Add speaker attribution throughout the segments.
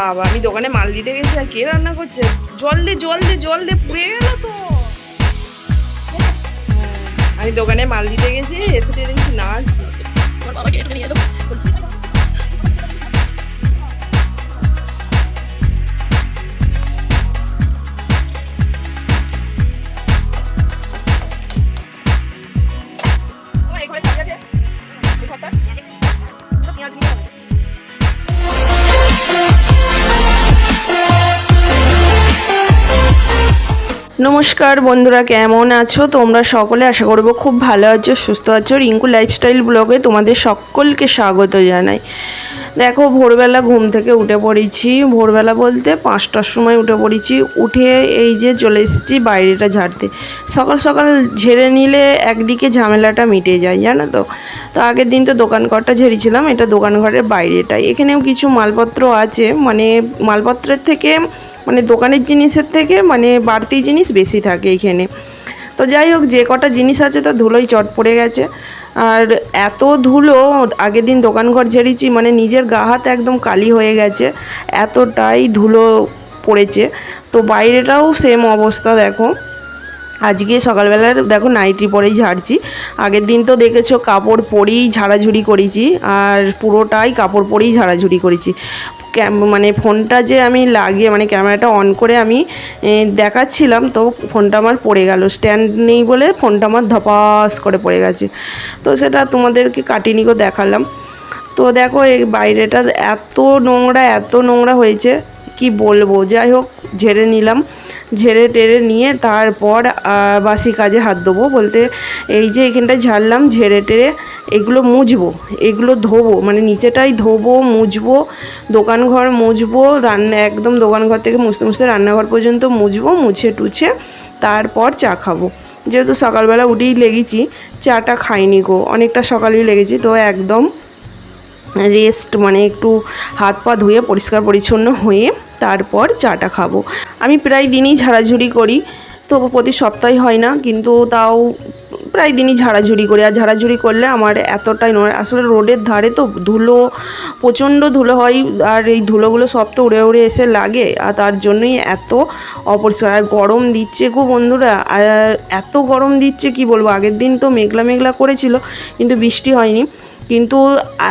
Speaker 1: বাবা, আমি দোকানে মাল দিতে গেছি, আর কে রান্না করছে? জল দে জল দে জল দে, পুড়ে গেল তো। আমি দোকানে মাল দিতে গেছি, এসে দেখছি না
Speaker 2: আসছি বাবাকে নিয়ে
Speaker 1: নমস্কার বন্ধুরা, কেমন আছো? তোমরা সকলে আশা করব খুব ভালো আছো, সুস্থ আছো। রিঙ্কু লাইফস্টাইল ব্লগে তোমাদের সকলকে স্বাগত জানাই। দেখো, ভোরবেলা ঘুম থেকে উঠে পড়েছি। ভোরবেলা বলতে পাঁচটার সময় উঠে পড়েছি। উঠে এই যে চলে এসেছি বাইরেটা ঝাড়তে। সকাল সকাল ঝেড়ে নিলে একদিকে ঝামেলাটা মিটে যায়, জানো তো? তো আগের দিন তো দোকান ঘরটা ঝেড়েছিলাম, এটা দোকান ঘরের বাইরেটাই। এখানেও কিছু মালপত্র আছে মানে মালপত্রের থেকে মানে দোকানের জিনিসের থেকে মানে বাড়তি জিনিস বেশি থাকে এখানে। তো যাই হোক, যে কটা জিনিস আছে তো ধুলোই চট পড়ে গেছে। আর এত ধুলো, আগের দিন দোকান ঘর ঝেড়েছি মানে নিজের গা হাত একদম কালি হয়ে গেছে, এতটাই ধুলো পড়েছে। তো বাইরেটাও সেম অবস্থা, দেখো। আজকে সকালবেলার দেখো নাইটি পরেই ঝাড়ছি। আগের দিন তো দেখেছ কাপড় পরেই ঝাড়াঝুড়ি করেছি, আর পুরোটাই কাপড় পরেই ঝাড়াঝুড়ি করেছি। মানে ফোনটা যে আমি লাগিয়ে মানে ক্যামেরাটা অন করে আমি দেখাচ্ছিলাম, তো ফোনটা আমার পড়ে গেল। স্ট্যান্ড নেই বলে ফোনটা আমার ধপাস করে পড়ে গেছে। তো সেটা তোমাদেরকে কাটিনিকেও দেখালাম। তো দেখো এই বাইরেটা এত নোংরা এত নোংরা হয়েছে, কি বলব? যাই হোক, ঝেড়ে নিলাম। ঝেড়ে টেড়ে নিয়ে তারপর বাসি কাজে হাত দেবো বলতে এই যে এখানটায় ঝাড়লাম, ঝেড়ে টেড়ে এগুলো মুছবো, এগুলো ধোবো মানে নিচেটাই ধোবো, মুছবো দোকান ঘর মুছবো, রান্না, একদম দোকান ঘর থেকে মুছতে মুছতে রান্নাঘর পর্যন্ত মুছবো, মুছে টুছে তারপর চা খাব। যেহেতু সকালবেলা উঠেই লেগেছি, চাটা খাইনি গো, অনেকটা সকালেই লেগেছি, তো একদম রেস্ট মানে একটু হাত পা ধুয়ে পরিষ্কার পরিচ্ছন্ন হয়ে তারপর চাটা খাব। আমি প্রায় দিনই ঝাড়াঝুড়ি করি, তো প্রতি সপ্তাহে হয় না, কিন্তু তাও প্রায় দিনই ঝাড়াঝুড়ি করি। আর ঝাড়াঝুড়ি করলে আমার এতটাই নয় আসলে রোডের ধারে তো ধুলো, প্রচণ্ড ধুলো হয়, আর এই ধুলোগুলো সব তো উড়ে উড়ে এসে লাগে, আর তার জন্যই এত অপরিষ্কার। আর গরম দিচ্ছে গো বন্ধুরা এত গরম দিচ্ছে, কি বলব? আগের দিন তো মেঘলা মেঘলা করেছিল, কিন্তু বৃষ্টি হয়নি। কিন্তু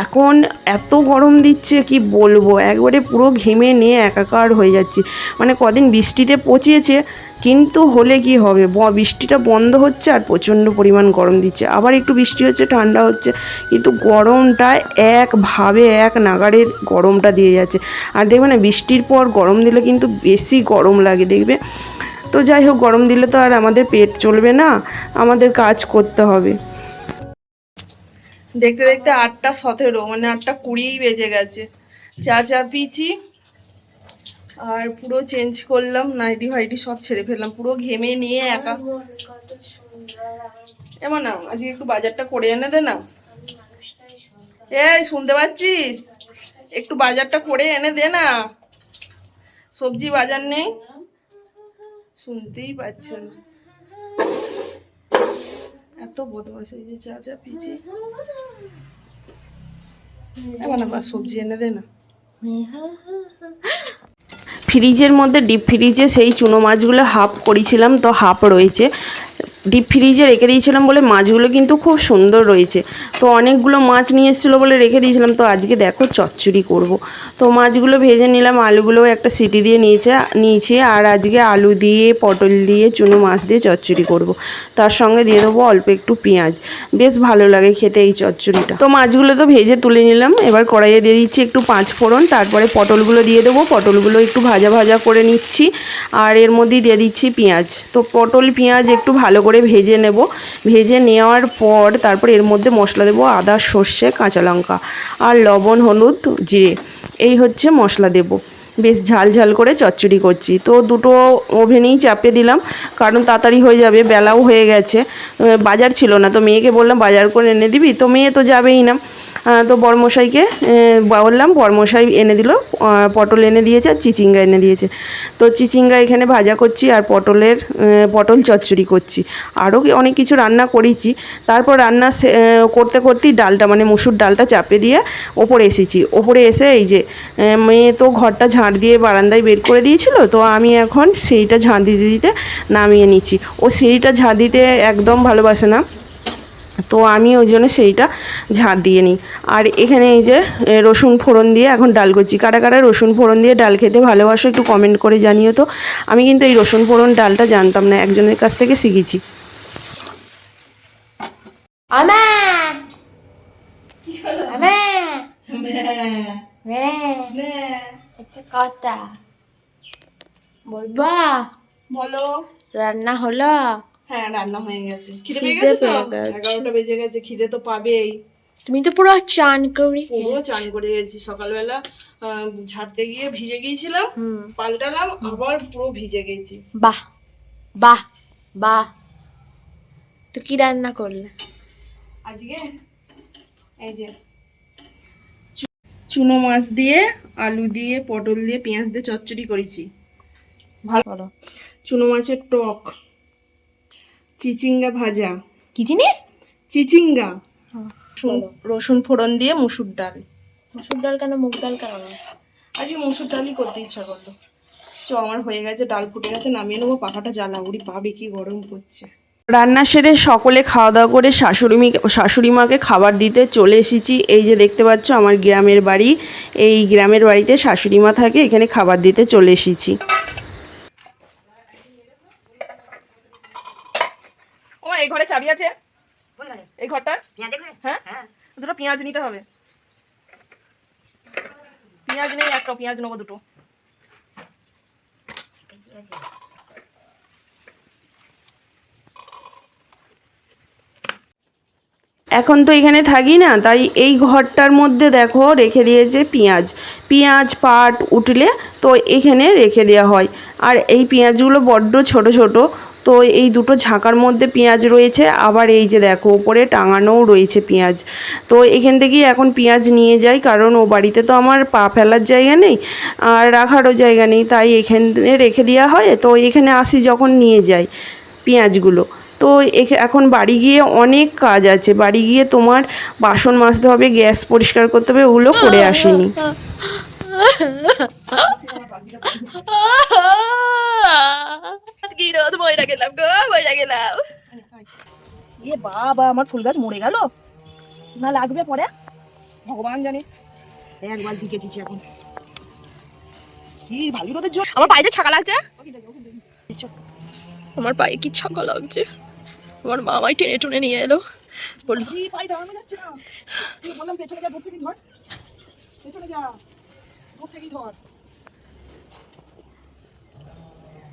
Speaker 1: এখন এত গরম দিচ্ছে, কি বলব? একবারে পুরো ঘেমে নিয়ে একাকার হয়ে যাচ্ছি। মানে কদিন বৃষ্টিতে পচিয়েছে, কিন্তু হলে কি হবে? বৃষ্টিটা বন্ধ হচ্ছে আর প্রচণ্ড পরিমাণ গরম দিচ্ছে। আবার একটু বৃষ্টি হচ্ছে, ঠান্ডা হচ্ছে, কিন্তু গরমটা একভাবে, এক নাগাড়ে গরমটা দিয়ে যাচ্ছে। আর দেখবে না, বৃষ্টির পর গরম দিলে কিন্তু বেশি গরম লাগে, দেখবে? তো যাই হোক, গরম দিলে তো আর আমাদের পেট চলবে না, আমাদের কাজ করতে হবে। দেখতে দেখতে আটটা সতেরো মানে আটটা কুড়িই বেজে গেছে। চা চা পিচি আর পুরো চেঞ্জ করলাম, নাইটি ফাইটি সব ছেড়ে ফেললাম, পুরো ঘেমে নিয়ে একা। এমন না, আজকে একটু বাজারটা করে এনে দে না। এই, শুনতে পাচ্ছিস? একটু বাজারটা করে এনে দে না। সবজি বাজার নেই। শুনতেই পাচ্ছে না এত বদমাস এই যে চা চা পিছি না বা সবজি এনে দে না। ফ্রিজের মধ্যে ডিপ ফ্রিজে সেই চুনো মাছগুলো হাফ করেছিলাম তো হাফ রয়েছে। ডিপ ফ্রিজে রেখে দিয়েছিলাম বলে মাছগুলো কিন্তু খুব সুন্দর রয়েছে। তো অনেকগুলো মাছ নিয়ে এসেছিল বলে রেখে দিয়েছিলাম। তো আজকে দেখো চচ্চড়ি করব। তো মাছগুলো ভেজে নিলাম আলুগুলো একটা সিটি দিয়ে নিয়েছে, নিয়েছি। আর আজকে আলু দিয়ে, পটল দিয়ে, চুনো মাছ দিয়ে চচ্চড়ি করব। তার সঙ্গে দিয়ে দেবো অল্প একটু পেঁয়াজ। বেশ ভালো লাগে খেতে এই চচ্চড়িটা। তো মাছগুলো তো ভেজে তুলে নিলাম। এবার কড়াইয়ে দিয়ে দিচ্ছি একটু পাঁচ ফোড়ন। তারপরে পটলগুলো দিয়ে দেবো। পটলগুলো একটু ভাজা ভাজা করে নিচ্ছি। আর এর মধ্যেই দিয়ে দিচ্ছি পেঁয়াজ। তো পটল, পেঁয়াজ একটু ভালো করে ভেজে নেব। ভেজে নেওয়ার পর তারপর এর মধ্যে মশলা দেবো আদা, সর্ষে, কাঁচা লঙ্কা আর লবণ, হলুদ, জিরে। এই হচ্ছে মশলা দেবো। বেশ ঝাল ঝাল করে চচ্চড়ি করছি। তো দুটো ওভেনেই চাপে দিলাম, কারণ তাড়াতাড়ি হয়ে যাবে, বেলাও হয়ে গেছে। বাজার ছিল না, তো মেয়েকে বললাম, বাজার করে এনে দিবি? তো মেয়ে তো যাবেই না। তো বরমশাইকে বললাম, বরমশাই এনে দিল পটল এনে দিয়েছে, আর চিচিঙ্গা এনে দিয়েছে। তো চিচিঙ্গা এখানে ভাজা করছি, আর পটলের পটল চচ্চড়ি করছি। আরও অনেক কিছু রান্না করেছি। তারপর রান্না করতে করতেই ডালটা মানে মুসুর ডালটা চাপে দিয়ে ওপরে এসেছি। ওপরে এসে এই যে মেয়ে তো ঘরটা ঝাঁট দিয়ে বারান্দায় বের করে দিয়েছিল, তো আমি এখন সেইটা ঝাঁট দিতে দিতে নামিয়ে নিচ্ছি। ও সেইটা ঝাঁট দিতে একদম ভালোবাসে না। তো আমি ওই জন্য সেইটা ঝাঁট দিয়ে নিই। আর এখানে এই যে রসুন ফোড়ন দিয়ে এখন ডাল করছি। কারা কারা রসুন ফোড়ন দিয়ে ডাল খেতে ভালোবাসো একটু কমেন্ট করে জানিও তো। আমি কিন্তু এই রসুন ফোড়ন ডালটা জানতাম না একজনের কাছ থেকে শিখেছি।
Speaker 2: আমা! আমা! একটা কথা। বলবা?
Speaker 1: বলো।
Speaker 2: রান্না হলো?
Speaker 1: হ্যাঁ রান্না হয়ে গেছে। খিদে
Speaker 2: পেয়ে গেছে তো?
Speaker 1: এগারোটা বেজে গেছে খিদে তো পাবেই।
Speaker 2: তুমি তো পুরো চান করে
Speaker 1: পুরো চান করে গেছি সকালবেলা ঝাড়তে গিয়ে ভিজে গিয়েছিলাম পাল্টালাম আবার পুরো ভিজে গেছি।
Speaker 2: বাহ বাহ বাহ। তো কি রান্না করলে?
Speaker 1: আজকে এই যে চুনো মাছ দিয়ে আলু দিয়ে পটল দিয়ে পেঁয়াজ দিয়ে চচ্চড়ি করেছি। ভালো। চুনো মাছের টক। চিচিঙ্গা ভাজা।
Speaker 2: কি জিনিস?
Speaker 1: চিচিঙ্গা। রসুন- রসুন ফোড়ন দিয়ে মুসুর ডাল।
Speaker 2: মুসুর ডাল কেন? মুগ ডাল কেন?
Speaker 1: আজকে মুসুর ডালই করতে ইচ্ছা করল। চ আমার হয়ে গেছে ডাল ফুটে গেছে নামিয়ে নেব পাখাটা জ্বালা উড়ি পাবে কি গরম করছে। রান্না সেরে সকলে খাওয়া দাওয়া করে শাশুড়ি শাশুড়ি মাকে খাবার দিতে চলে এসেছি। এই যে দেখতে পাচ্ছ আমার গ্রামের বাড়ি। এই গ্রামের বাড়িতে শাশুড়ি মা থাকে এখানে খাবার দিতে চলে এসেছি। এই ঘরে চাবি আছে? এই ঘরটা হ্যাঁ। দুটো পেঁয়াজ নিতে হবে। পেঁয়াজ নেই একটা পেঁয়াজ নেব দুটো। এখন তো এখানে থাকি না তাই এই ঘরটার মধ্যে দেখো রেখে দিয়েছে পেঁয়াজ। পেঁয়াজ পাট উঠলে তো এখানে রেখে দেওয়া হয়। আর এই পেঁয়াজগুলো বড্ড ছোট ছোট। তো এই দুটো ঝাঁকার মধ্যে পেঁয়াজ রয়েছে, আবার এই যে দেখো ওপরে টাঙানোও রয়েছে পেঁয়াজ। তো এখান থেকেই এখন পেঁয়াজ নিয়ে যাই, কারণ ও বাড়িতে তো আমার পা ফেলার জায়গা নেই, আর রাখারও জায়গা নেই, তাই এখানে রেখে দেওয়া হয়। তো এখানে আসি যখন নিয়ে যাই পেঁয়াজগুলো। তো এখ- এখন বাড়ি গিয়ে অনেক কাজ আছে। বাড়ি গিয়ে তোমার বাসন মাজতে হবে, গ্যাস পরিষ্কার করতে হবে, ওগুলো করে আসিনি।
Speaker 2: গেলাম গো বইটা গেলাম।
Speaker 1: এ বাবা আমার ফুল গাছ মরে গেল। না লাগবে পরে। ভগবান জানে। একবার এখন। কি ভালো রোদের জন্য
Speaker 2: আমার পায়ে যে ছাকা লাগছে? আমার পায়ে কি ছাকা লাগছে? আমার মামাই টেনে টুনে নিয়ে এলো। বলল
Speaker 1: যাচ্ছে না? বললাম পেছনে যা দূর থেকে ধর। পেছনে যা। দূর থেকে ধর।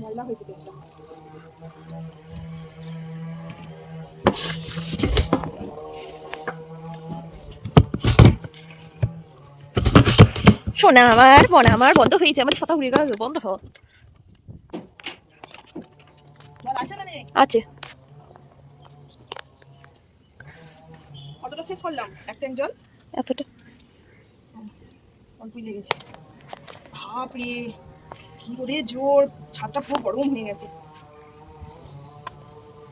Speaker 1: ময়লা হয়েছে পেটটা
Speaker 2: শোনা আমার মনে আমার বন্ধ হয়েছে আমার ছাতা উড়ে গেল বন্ধ হ।
Speaker 1: আছে কতটা শেষ করলাম? এক ট্যাঙ্ক জল?
Speaker 2: এতটা।
Speaker 1: অল্পই লেগেছে। বাপরে। রোদে জোর ছাদটা পুরো গরম হয়ে গেছে।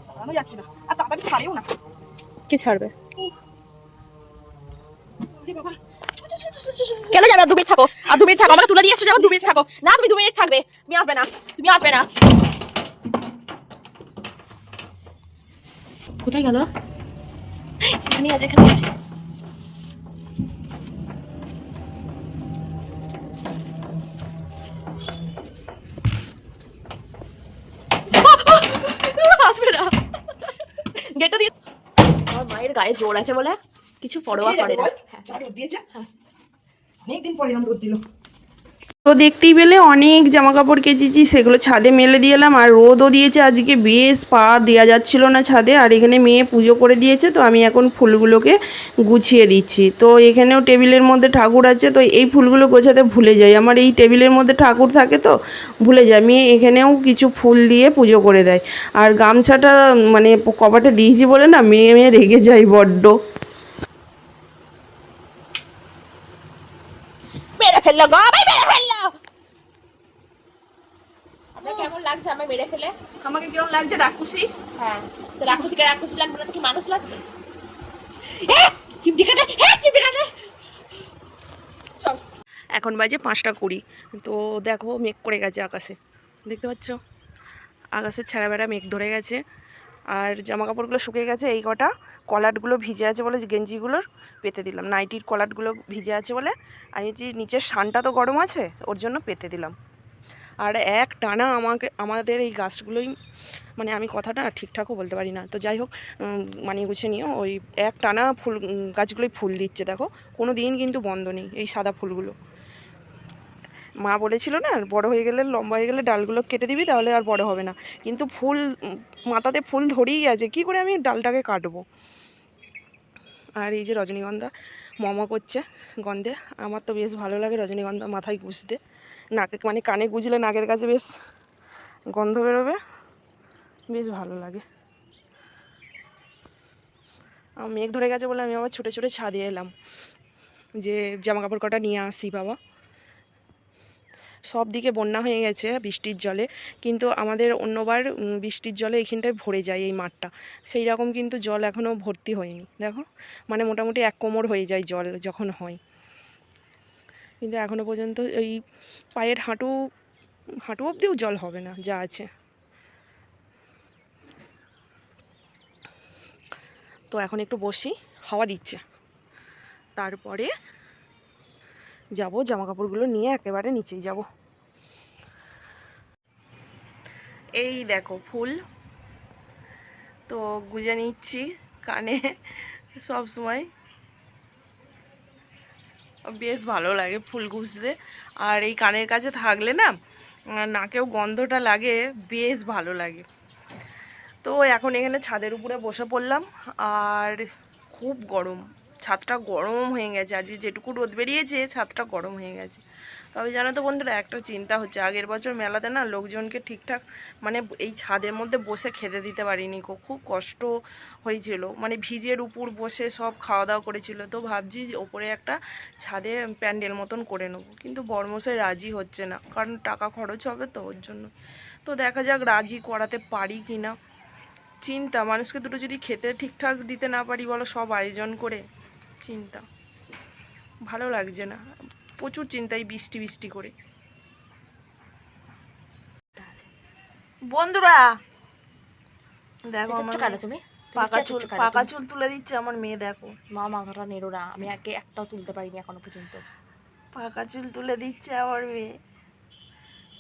Speaker 1: দাঁড়ানো যাচ্ছে না। আর তাড়াতাড়ি ছাড়েও না।
Speaker 2: কি ছাড়বে?
Speaker 1: বাবা।
Speaker 2: কেন যাবে? দু মিনিট থাকো। আর দু মিনিট থাকো। আমাকে তুলে নিয়ে এসছো যাব। দু মিনিট থাকো। না তুমি দু মিনিট থাকবে। তুমি আসবে না। তুমি আসবে না। কোথায় গেল? এখানে আছে এখানে আছে। গায়ে জোর আছে বলে কিছু পরোয়া করে না। হ্যাঁ।
Speaker 3: দিয়েছে অনেকদিন পরে রোদ দিল।
Speaker 1: তো দেখতেই পেলে অনেক জামা কাপড় কেচেছি, সেগুলো ছাদে মেলে দিয়ে এলাম। আর রোদও দিয়েছে আজকে, বেশ পা দেওয়া যাচ্ছিল না ছাদে। আর এখানে মেয়ে পুজো করে দিয়েছে, তো আমি এখন ফুলগুলোকে গুছিয়ে দিচ্ছি। তো এখানেও টেবিলের মধ্যে ঠাকুর আছে, তো এই ফুলগুলো গোছাতে ভুলে যাই। আমার এই টেবিলের মধ্যে ঠাকুর থাকে তো, ভুলে যাই। মেয়ে এখানেও কিছু ফুল দিয়ে পুজো করে দেয়। আর গামছাটা মানে কপাটে দিয়েছি বলে না, মেয়ে মেয়ে রেগে যায় বড্ড।
Speaker 2: ফেলল ফেলল। কেমন লাগছে আমায় মেরে ফেলে?
Speaker 3: আমাকে কীরকম লাগছে? রাক্ষসী?
Speaker 2: হ্যাঁ। তো রাক্ষসীকে রাক্ষসী লাগবে না তো কি মানুষ লাগবে? চিমটি কাটে! হ্যাঁ চিমটি কাটে!
Speaker 3: চল।
Speaker 1: এখন বাজে পাঁচটা কুড়ি। তো দেখো মেঘ করে গেছে আকাশে। দেখতে পাচ্ছ? আকাশে ছেঁড়া বেড়া মেঘ ধরে গেছে। আর জামা কাপড়গুলো শুকিয়ে গেছে এই কটা। কলারগুলো ভিজে আছে বলে গেঞ্জিগুলোর পেতে দিলাম। নাইটির কলারগুলো ভিজে আছে বলে। আমি যে নিচের শানটা তো গরম আছে ওর জন্য পেতে দিলাম। আর এক টানা আমাকে, আমাদের এই গাছগুলোই মানে আমি কথাটা ঠিকঠাকও বলতে পারি না। তো যাই হোক মানিয়ে গুছিয়ে নিও, ওই এক টানা ফুল, গাছগুলোই ফুল দিচ্ছে, দেখো। কোনো দিন কিন্তু বন্ধ নেই এই সাদা ফুলগুলো। মা বলেছিল না, বড় হয়ে গেলে, লম্বা হয়ে গেলে ডালগুলো কেটে দিবি, তাহলে আর বড় হবে না। কিন্তু ফুল, মাথাতে ফুল ধরেই আছে, কি করে আমি ডালটাকে কাটবো? আর এই যে রজনীগন্ধা, মমা করছে গন্ধে। আমার তো বেশ ভালো লাগে রজনীগন্ধা মাথায় গুঁজতে নাকে মানে কানে গুঁজলে নাকের কাছে বেশ গন্ধ বেরোবে। বেশ ভালো লাগে। মেঘ ধরে গেছে বলে আমি আবার ছুটে ছুটে ছাদে এলাম। যে জামা কাপড় কটা নিয়ে আসি বাবা। সব দিকে বন্যা হয়ে গেছে বৃষ্টির জলে। কিন্তু আমাদের অন্যবার বৃষ্টির জলে এখানটায় ভরে যায় এই মাঠটা। সেই রকম কিন্তু জল এখনও ভর্তি হয়নি। দেখো মানে মোটামুটি এক কোমর হয়ে যায় জল যখন হয়। কিন্তু এখনও পর্যন্ত এই পায়ের হাঁটু হাঁটু অবধিও জল হবে না, যা আছে। তো এখন একটু বসি, হাওয়া দিচ্ছে। তারপরে যাব জামা কাপড়গুলো নিয়ে একেবারে নিচেই যাব। এই দেখো ফুল। তো গুজে নিচ্ছি কানে সব সময়। বেশ ভালো লাগে ফুল গুজতে। আর এই কানের কাছে থাকলে না নাকেও গন্ধটা লাগে, বেশ ভালো লাগে। তো এখন এখানে ছাদের উপরে বসে পড়লাম, আর খুব গরম। ছাদটা গরম হয়ে গেছে। আজকে যেটুকু রোদ বেরিয়েছে, ছাদটা গরম হয়ে গেছে। তবে জানো তো বন্ধুরা, একটা চিন্তা হচ্ছে, আগের বছর মেলাতে না লোকজনকে ঠিকঠাক মানে এই ছাদের মধ্যে বসে খেতে দিতে পারিনি গো, খুব কষ্ট হয়েছিল। মানে ভিজের উপর বসে সব খাওয়া দাওয়া করেছিল। তো ভাবছি ওপরে একটা ছাদে প্যান্ডেল মতন করে নেব। কিন্তু বর্মশাই রাজি হচ্ছে না, কারণ টাকা খরচ হবে তো ওর জন্য। তো দেখা যাক রাজি করাতে পারি কি না চিন্তা, মানুষকে দুটো যদি খেতে ঠিকঠাক দিতে না পারি বলো, সব আয়োজন করে। চিন্তা। ভালো লাগছে না। প্রচুর চিন্তাই বৃষ্টি বৃষ্টি করে। বন্ধুরা! দেখো আমার
Speaker 2: তুমি?
Speaker 1: পাকা চুল পাকা চুল তুলে দিচ্ছে আমার মেয়ে দেখো।
Speaker 2: মা মাথাটা নেড়ো না। আমি আগে একটাও তুলতে পারিনি এখনও পর্যন্ত।
Speaker 1: পাকা চুল তুলে দিচ্ছে আমার মেয়ে।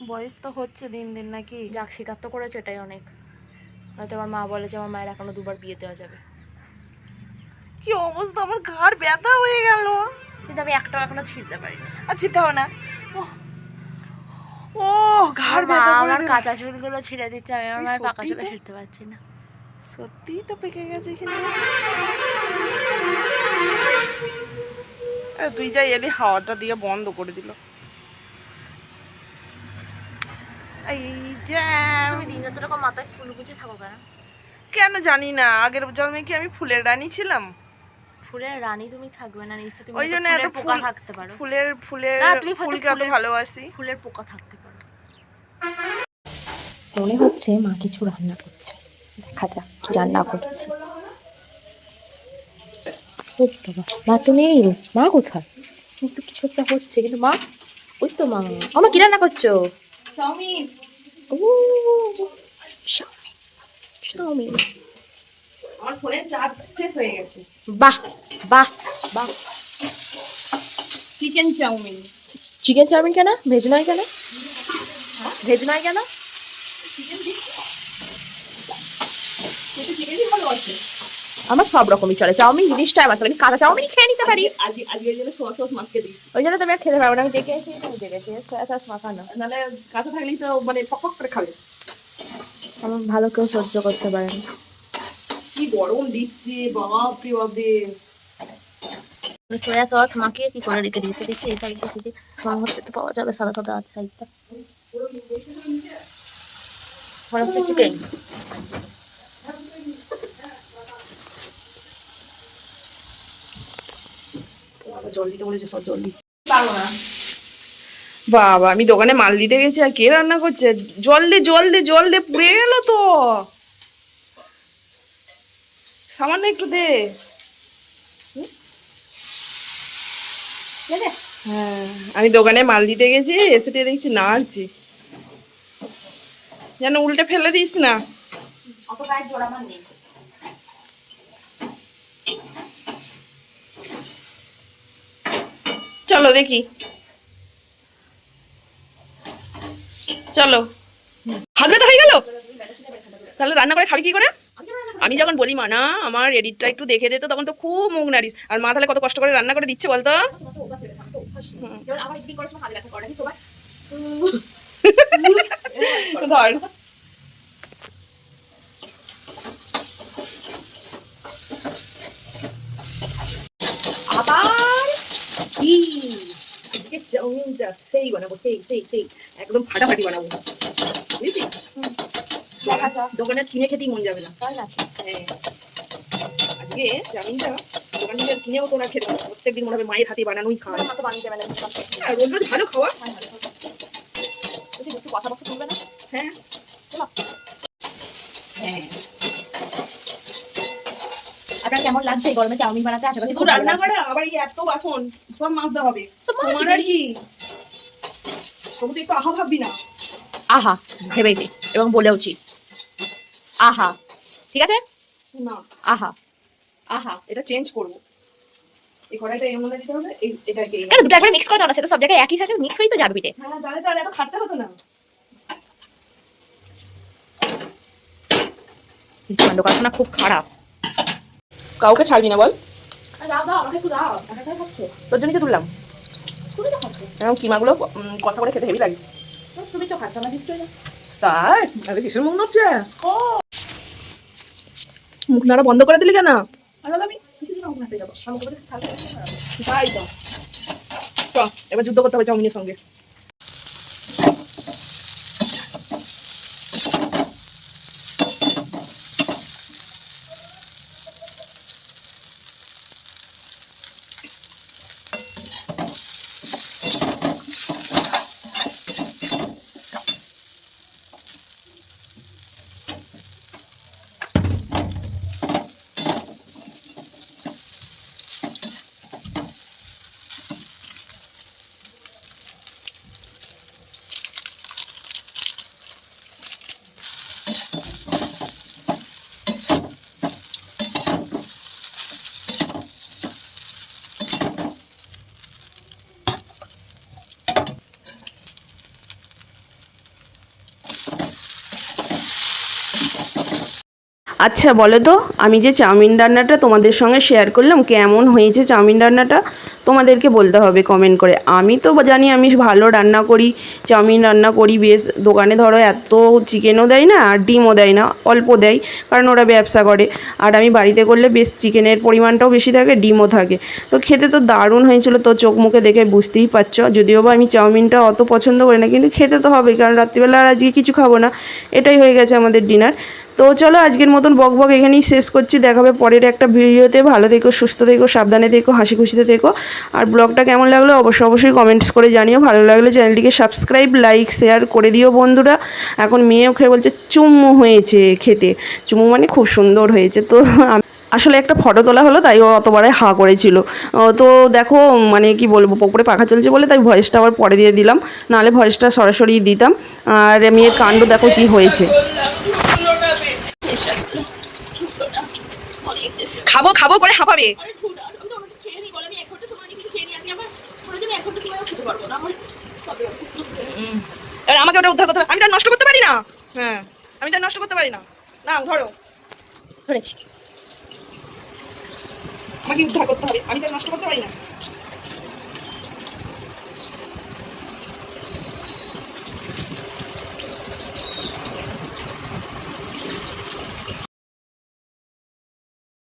Speaker 1: বয়স তো হচ্ছে দিন দিন নাকি?
Speaker 2: যাক শিকার তো করেছে এটাই অনেক। নয়তো আমার মা বলে যে আমার মায়ের এখনও দুবার বিয়ে দেওয়া যাবে।
Speaker 1: কি অবস্থা? আমার ঘাড় ব্যথা হয়ে গেল।
Speaker 2: কিন্তু আমি একটাও এখনও ছিঁড়তে পারিনি।
Speaker 1: আচ্ছা তাও না। ও ঘাড় ব্যথা
Speaker 2: আমার কাঁচা চুলগুলো ছিঁড়ে দিচ্ছে আমি আমার পাকা চুলে? ছিঁড়তে পারছি না।
Speaker 1: সত্যি তো পেকে গেছে এখানে। আরে তুই যাই এলি হাওয়াটা দিয়ে বন্ধ করে দিল।
Speaker 2: কেন?
Speaker 1: কেন জানি না আগের জন্মে কি আমি ফুলের রানী ছিলাম?
Speaker 2: ফুলের রানী তুমি থাকবে না নিশ্চয় তুমি
Speaker 1: ওই জন্য এত
Speaker 2: পোকা থাকতে পারো।
Speaker 1: ফুলের ফুলের
Speaker 2: না, তুমি
Speaker 1: ফুলকে এত ভালোবাসি।
Speaker 2: ফুলের পোকা থাকতে পারো।
Speaker 4: মনে হচ্ছে মা কিছু রান্না করছে। দেখা যাক কি রান্না করছে। মা তো নেই মা কোথায়? ও তো কিছু একটা হচ্ছে কিন্তু মা ওই তো মা। আমার কি রান্না করছ?
Speaker 3: চাউমিন।
Speaker 4: ও চাউমিন। চাউমিন।
Speaker 3: আমার ফোনের চার্জ শেষ হয়ে গেছে।
Speaker 4: বাহ বাহ বাহ।
Speaker 3: চিকেন চাউমিন
Speaker 4: চিকেন চাউমিন কেন? ভেজ নয় কেন? ভেজ নয় কেন?
Speaker 2: আমার সব রকমই চলে। চাউমিন জিনিসটা আমার চলে। আমি কাঁচা চাউমিন খেয়ে নিতে পারি।
Speaker 3: ওই জন্য সস সস মাখকে দিই।
Speaker 2: ওই জন্য তুমি আর খেতে পারব না। আমি দেখে আমি দেখেছি সস মাখানো
Speaker 3: নাহলে কাঁচা থাকলেই তো মানে পক করে খাবে।
Speaker 2: আমার ভালো কেউ সহ্য করতে পারে না।
Speaker 3: কি গরম দিচ্ছে বাপ রে বাপরে
Speaker 4: সয়া সস মাখিয়ে কি করে রেখে দিয়েছে? দেখছি এই সাইডটা থেকে মনে হচ্ছে তো পাওয়া যাবে সাদা সাদা আছে সাইডটা মনে
Speaker 3: জল দিতে বলেছে সব জল দিই
Speaker 1: বাবা আমি দোকানে মাল দিতে গেছি আর কে রান্না করছে? জল দে জল দে জল দে পুড়ে গেল তো। সামান্য একটু দে। হ্যাঁ আমি দোকানে মাল দিতে গেছি এসে দিয়ে দেখছি নাড়ছি যেন উল্টে ফেলে দিস না। চলো দেখি। চলো। হাত ব্যথা হয়ে গেল? তাহলে রান্না করে খাবি কি করে? আমি যখন বলি মা না আমার এডিটটা একটু দেখে দে তো তখন তো খুব মুখ নাড়িস। আর মা তাহলে কত কষ্ট করে রান্না করে দিচ্ছে বলতো? ধর।
Speaker 3: আবার? চাউমিনটা সেই বানাবো সেই সেই সেই। একদম ফাটাফাটি বানাবো। বুঝেছিস? দোকানের কিনে খেতেই মন যাবে না। হ্যাঁ। আজকে চাউমিনটা দোকান থেকে কিনেও খেতে প্রত্যেকদিন মনে হবে মায়ের হাতে বানানোই খাওয়া
Speaker 2: বানিয়ে দেবে না
Speaker 3: হ্যাঁ, রোজ রোজ ভালো খাওয়া।
Speaker 2: একটু কথা বলতে শুনবে না?
Speaker 3: হ্যাঁ। হ্যাঁ।
Speaker 2: আপনার কেমন লাগছে গরমে চাউমিন বানাতে? আশা করছি
Speaker 3: রান্না। করে আবার এই এত বাসন সব মাজতে হবে।
Speaker 2: তো
Speaker 3: তোমার আর কি? তবু তো একটু আহা ভাববি না।
Speaker 2: আহা ভেবেছি এবং বলেওছি। আহা। ঠিক আছে?
Speaker 3: না।
Speaker 2: আহা।
Speaker 3: আহা এটা চেঞ্জ করব। এই কড়াইটা এর মধ্যে দিতে হবে এটাকে এই-
Speaker 2: দুটো একবার মিক্স করে দাও না সেটা সব জায়গায় একই সাথে মিক্স হয়েই তো যাবে পিঠে।
Speaker 3: হ্যাঁ তাহলে তাহলে এত খাটতে হতো না।
Speaker 2: কাণ্ড খুব খারাপ।
Speaker 1: কাউকে ছাড়বি না বল।
Speaker 2: দাও দাও আমাকে একটু দাও টাকাটাই
Speaker 1: তোর জন্যই তো তুললাম। কিমাগুলো কষা করে খেতে হেবি লাগে।
Speaker 2: তুমি তো খাচ্ছো নিশ্চয়ই
Speaker 1: তাই? আরে কিসের মুখ নড়ছে মুখ নাড়া বন্ধ করে দিলি কেন? এবার যুদ্ধ করতে হবে চাউমিনের সঙ্গে। আচ্ছা বলো তো, আমি যে চাউমিন রান্নাটা তোমাদের সঙ্গে শেয়ার করলাম, কেমন হয়েছে চাউমিন রান্নাটা? তোমাদেরকে বলতে হবে কমেন্ট করে। আমি তো জানি আমি ভালো রান্না করি, চাউমিন রান্না করি, বেশ, দোকানে ধরো এত চিকেনও দেয় না, আর ডিমও দেয় না, অল্প দেয়, কারণ ওরা ব্যবসা করে। আর আমি বাড়িতে করলে বেশ চিকেনের পরিমাণটাও বেশি থাকে, ডিমও থাকে। তো খেতে তো দারুণ হয়েছিল, তো চোখ মুখে দেখে বুঝতেই পারছ। যদিও বা আমি চাউমিনটা অত পছন্দ করি না, কিন্তু খেতে তো হবে কারণ রাত্রিবেলা আর আজকে কিছু খাব না। এটাই হয়ে গেছে আমাদের ডিনার তো চলো আজকের মতন বক বক এখানেই শেষ করছি। দেখাবে পরের একটা ভিডিওতে। ভালো থেকো, সুস্থ থেকো, সাবধানে থেকো হাসি খুশিতে থেকো। আর ব্লগটা কেমন লাগল অবশ্যই অবশ্যই কমেন্টস করে জানিও। ভালো লাগলে চ্যানেলটিকে সাবস্ক্রাইব লাইক শেয়ার করে দিও বন্ধুরা। এখন মেয়েও খেয়ে বলছে, চুম্মু হয়েছে খেতে। চুম্মু মানে খুব সুন্দর হয়েছে। তো আসলে একটা ফটো তোলা হলো, তাই ও অতবারে হা করেছিল। তো দেখো মানে কি বলব, পুকুরে পাখা চলছে বলে, তাই ভয়েসটা আবার পরে দিয়ে দিলাম। নাহলে ভয়েসটা সরাসরি দিতাম। আর মেয়ের কাণ্ড দেখো কি হয়েছে। খাব খাব করে হাঁপাবে। এবার আমাকে ওটা উদ্ধার করতে হবে। আমি তার নষ্ট করতে পারি না। হ্যাঁ আমি তার নষ্ট করতে পারি না। না ধরো।
Speaker 2: ধরেছি।
Speaker 3: আমাকে উদ্ধার করতে হবে। আমি তো নষ্ট করতে পারি না।